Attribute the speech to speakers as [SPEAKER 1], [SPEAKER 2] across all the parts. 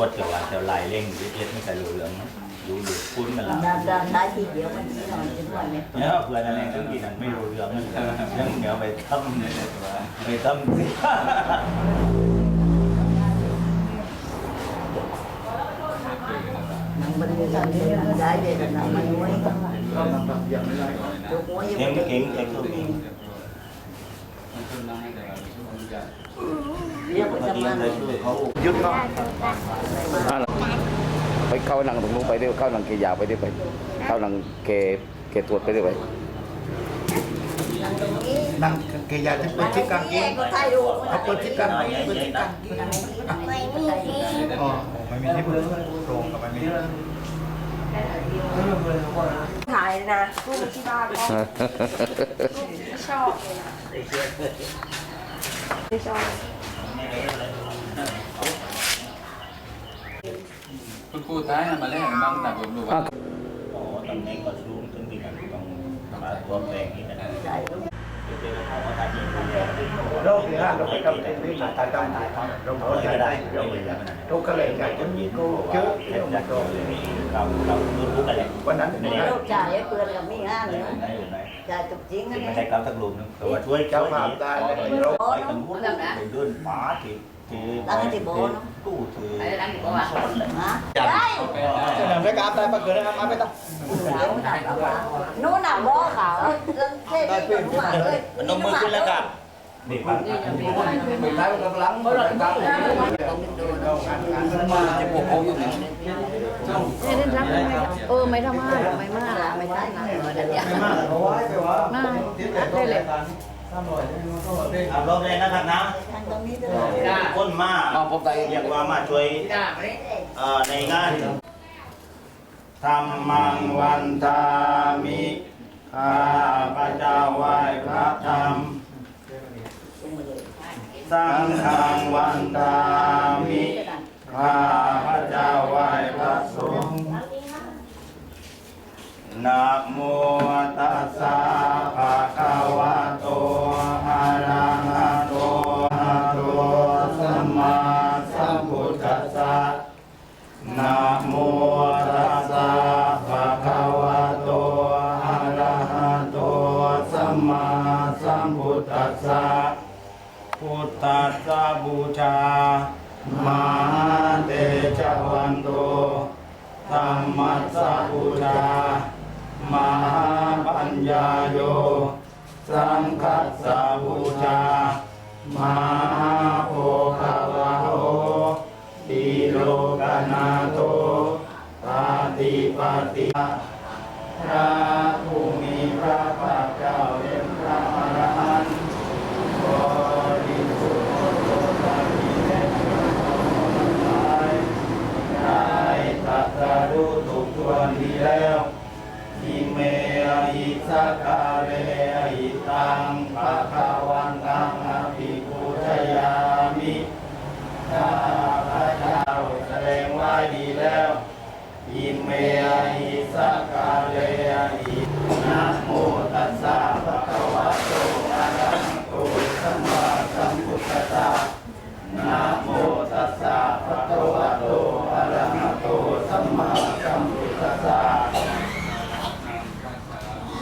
[SPEAKER 1] วดแต่ว่าแต่ลายเร่งเย็ดๆไม่เคยรู้เรื่องรู้หลุดคุ้นกันละ
[SPEAKER 2] ด้านด้านท้ายทีเดียวมันที่นอนเป็นวันเนี่ย
[SPEAKER 1] เนี่ยเพื่อนอะไรทั้งทีนั้นไม่รู้เรื่องนั่นยังเหนียวไปทำเนี่ยไปทำสิ
[SPEAKER 2] นังมันมีการที่มันได้เด็ดนังมันน้อยลูกน้อย
[SPEAKER 1] เก่งเก่งเก่งตัวเอง
[SPEAKER 2] เรียกว่า
[SPEAKER 1] บาง
[SPEAKER 2] จะ
[SPEAKER 1] ที
[SPEAKER 2] มา
[SPEAKER 1] เค ยุ
[SPEAKER 3] ดเนาะไปเข้าหนังตรงนู้นไปด้วยเข้าหนังเกยาวไปด้วยไป เข้าหนังเกเกตรวจไปด้วยไป
[SPEAKER 4] นั่งเกยาจะเปิดชิปกางเกงเขาเปิดชิปกางเกงเปิดชิปกางเกง
[SPEAKER 2] ไม่มีที่
[SPEAKER 4] อ๋อไม่มีที่เปิดโรงกับไม่มี
[SPEAKER 5] ถ่ายนะรูปที่บ้าน ชอบเลยนะไม่ชอบ
[SPEAKER 6] คุณครูท้ายมาแล้วบ้างแต่ผมดูว่า
[SPEAKER 1] อ๋อตำแหน่งก็สูงขึ้นที่นั่นต้องมาตัวแปลงนี่นะเดี๋ยวเขามาถ่ายยิงดูแล
[SPEAKER 4] โรคที่ห้าเราไปกำเนิดวิ่งตายตามตายเรา
[SPEAKER 1] เขา
[SPEAKER 4] เขา
[SPEAKER 1] จะ
[SPEAKER 4] จะ
[SPEAKER 1] ได้
[SPEAKER 4] ได้
[SPEAKER 1] เรา
[SPEAKER 4] เรา
[SPEAKER 1] เล
[SPEAKER 4] เลยย
[SPEAKER 1] นะ
[SPEAKER 4] ทุกข์เลยอยากจะมีกูเยอะ
[SPEAKER 1] เห็
[SPEAKER 4] เรื่อนง
[SPEAKER 1] จาก
[SPEAKER 4] เรา
[SPEAKER 1] เราเราเรารู้กันเลย
[SPEAKER 4] วันนั้น
[SPEAKER 1] ไม่
[SPEAKER 4] ไม่
[SPEAKER 1] ได้
[SPEAKER 4] ได้
[SPEAKER 2] รูปจ่ายเปลือนกับมีงาเลย
[SPEAKER 1] ไหนอยู่ไหน
[SPEAKER 2] จ่ายจุกจริงนะ
[SPEAKER 1] ไม่
[SPEAKER 2] เนี่ย
[SPEAKER 1] ใช่เขาสักลุมนึงแต่ว่าช่วย
[SPEAKER 4] เจ้า
[SPEAKER 1] เจ้า
[SPEAKER 4] ภา
[SPEAKER 1] ภา
[SPEAKER 4] พ
[SPEAKER 1] พ
[SPEAKER 4] ตา
[SPEAKER 1] ได้
[SPEAKER 4] ยเลยเรา
[SPEAKER 1] ไปกันหมดไปเดินป่าที่ที่ตู้ถือ
[SPEAKER 2] ฮะได้
[SPEAKER 4] จะนำไปกราบได้ปะเกิดนะครับมาไม่ต้อง
[SPEAKER 2] นู้นน่ะบ่ขาวเรื่องเท่ดีกว่าเลย
[SPEAKER 1] มันนมมือขึ้ นี่ปั๊บ
[SPEAKER 4] ไปท้ายมันกำลังเขาเลยครับมาจะปกป้องอยู่นี่
[SPEAKER 5] เนี่ยเล่นรักเออไม่ทำมากไม่มาไม่ได้นะเดี๋ยวเดี๋ยว
[SPEAKER 4] เอาไว้ไปว่า
[SPEAKER 5] น่าได้เลย
[SPEAKER 1] ขับรถเลยนะครับนะ
[SPEAKER 2] ทางตรงนี้จะ
[SPEAKER 1] คนมา
[SPEAKER 3] เอบได้
[SPEAKER 1] เรียกว่ามาช่วยในงานธรรมังวันทามิข้าพระเจ้าไหว้พระธรรม สังฆังวันตามิข้าพระเจ้าไหว้พระสงฆ์นะโมตัสสะภะคะวะโตอะระหะโต สสะบูชามหาเตจวันโตธรรมัสสะบูชา มหาปัญญาโย สังคัสสะบูชามหาโภควะโหติโลกนาโตปาติปาติพระผู้มีพระภาคเจ้าเป็นพระอรหันต์ บริสุทธิ์โลกามิเนตายได้ตรัสรู้ถูกตัวดีแล้วอิเมหิ สักาเรหิตังภะคะวันตังอภิปุชยามิข้าพระเจ้าแสดงไว้ดีแล้วอิเมหิสักาเรหินะโมตัสสะภะคะวะโตอะระหะโตสัมมาสัมพุทธัสสะนะโมตัสสะภะคะวะโตอะระหะโตสัมมาสัมพุทธัสสะ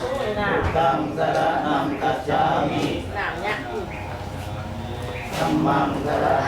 [SPEAKER 1] พุ ทธังสรณังกัจฉามิธัมมังสรณัง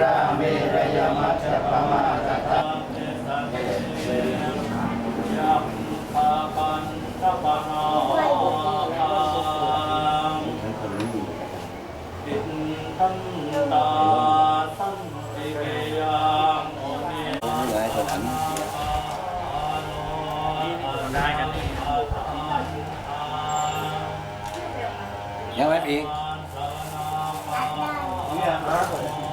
[SPEAKER 1] ราเมรยมัจจปมาจตาเนสันเสยมปาปันตปะนา
[SPEAKER 3] คังอิ
[SPEAKER 5] น
[SPEAKER 1] ทันตาสัมปิเกยังโอเมได้กันยัง
[SPEAKER 3] ไม่
[SPEAKER 1] ปีเนี่ย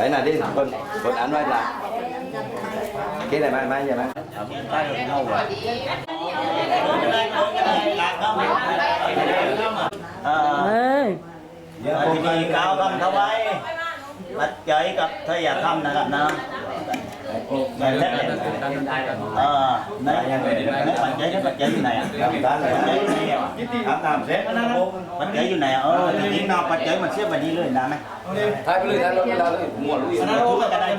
[SPEAKER 1] Đấy là đi, con con ăn vai là. Cái này mai mai vậy mai. Tay được nhau rồi. Ờ. Thì cao không có bay. Bắt chơi gặp thôi giờ thăm là gặp nào.
[SPEAKER 3] này lép này à này này bạn chế cái bạn chế như này à bạn chế như này à làm chế bạn chế như này ờ
[SPEAKER 1] thì những nào bạn chế mình xếp vào đi luôn làm này thay cái
[SPEAKER 4] này thay cái này mua luôn cái này mua
[SPEAKER 1] cái này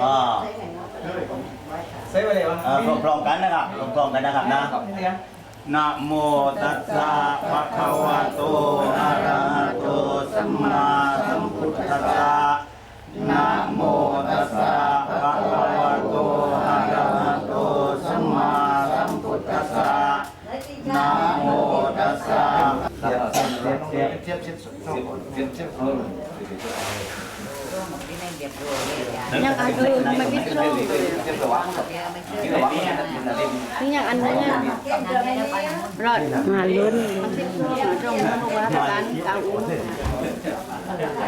[SPEAKER 1] à พร้อมๆกันนะครับพร้อมๆกันนะครับนะนะโมตัสสะภะคะวะโตอะระหะโตสัมมาสัมพุทธัสสะนะโมตัสสะ Cep-cep kalau Yang ada magiclo. Ini yang anunya. Rot. Malun. Trong nó quá bán cao uống.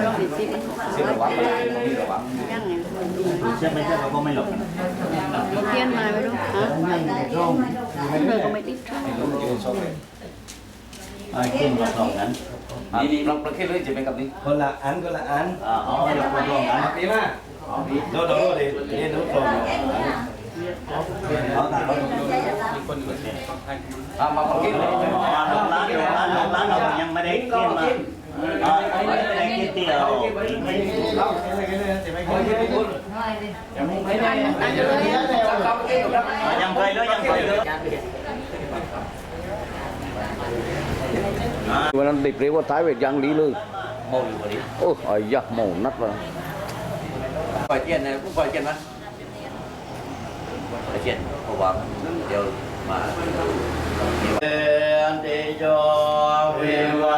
[SPEAKER 1] Trong thì tiếp. Yang này. Cep mấy cep có mấy lục. Đầu tiên mà mới đúng. Hả? Không được có mấy tiếp. เอา
[SPEAKER 5] ให้กุ้งมา
[SPEAKER 3] ส
[SPEAKER 1] องนั้น
[SPEAKER 3] นี่นี่ลองประเทศเลยจะเป็นกับนี้
[SPEAKER 4] คนละอันคนละอัน
[SPEAKER 1] อ๋อเราคนลองลองอัน
[SPEAKER 4] ปีมะเอาดีโดดโดูดิเรียนรู้ตรง
[SPEAKER 1] เอาต่างน
[SPEAKER 3] อ่ามาประเทศเลย
[SPEAKER 1] ร้านร้านร้านร้านเรายังไม่ได้เกี่ยมาอ๋อไม่ได้กินเตี๋ยว
[SPEAKER 5] ไม่ได้กินเหล้า
[SPEAKER 4] ไม่ได้กินเล
[SPEAKER 5] ยจะไม่กิน
[SPEAKER 1] ยังไม่ได้ยังไม่ได้ยังไปเลยยังไปเลย
[SPEAKER 3] วันนั้นติดเรียกว่าท้ายเวทยังดีเลยโม่อยู่วันนี้โอ้ยยักษ์โม่นัดเลยปล่อยเทียนนะผู้ปล่อยเทียนมั้ยปล่อยเทียนเพราะว่าเดี๋ยวมา
[SPEAKER 1] เอนติโยวิวัน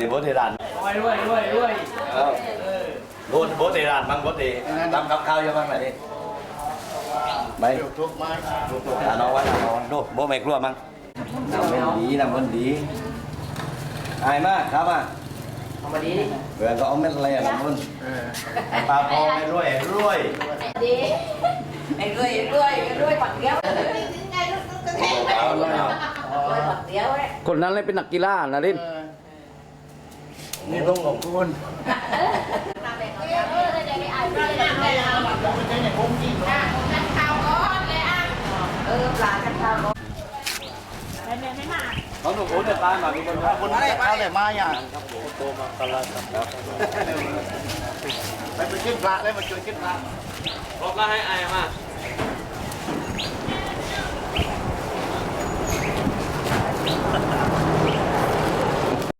[SPEAKER 3] ที่โบสถ์เทรานรวยรวยรวยรวยโบสถ์โบสถ์เทรานบ้างโบสถ์เททำกับข้าวเยอะบ้างไหนนี่ไม่ทุกมาทุกมาน้องวัดน้องวัดดูโบสถ์ไม่กลัวมั้งนำเป็นดีนำเป็นดีอายมากครับอะเอามาดีเวลาก็เอาเม็ดอะไรอะน้ำมันปลาพอไม่รวยรวย
[SPEAKER 5] ดีไอ้รวยรวยรวยผักเดียวไงลูกกระเทงรวยผักเดียวเลย
[SPEAKER 3] คนนั้นเลยเป็นนักกีฬานะลิน
[SPEAKER 1] นี่ต้องขอบคุณ
[SPEAKER 5] เออปลากันข้าว
[SPEAKER 3] เขาหนุ่มโอ้ยตายมามีคนว่า
[SPEAKER 1] คนไหนมาเลยมาอย่างไปไปขึ้นพระเลยมาช่วยขึ้นพระ
[SPEAKER 3] บอกว่าให้อายมา
[SPEAKER 1] เ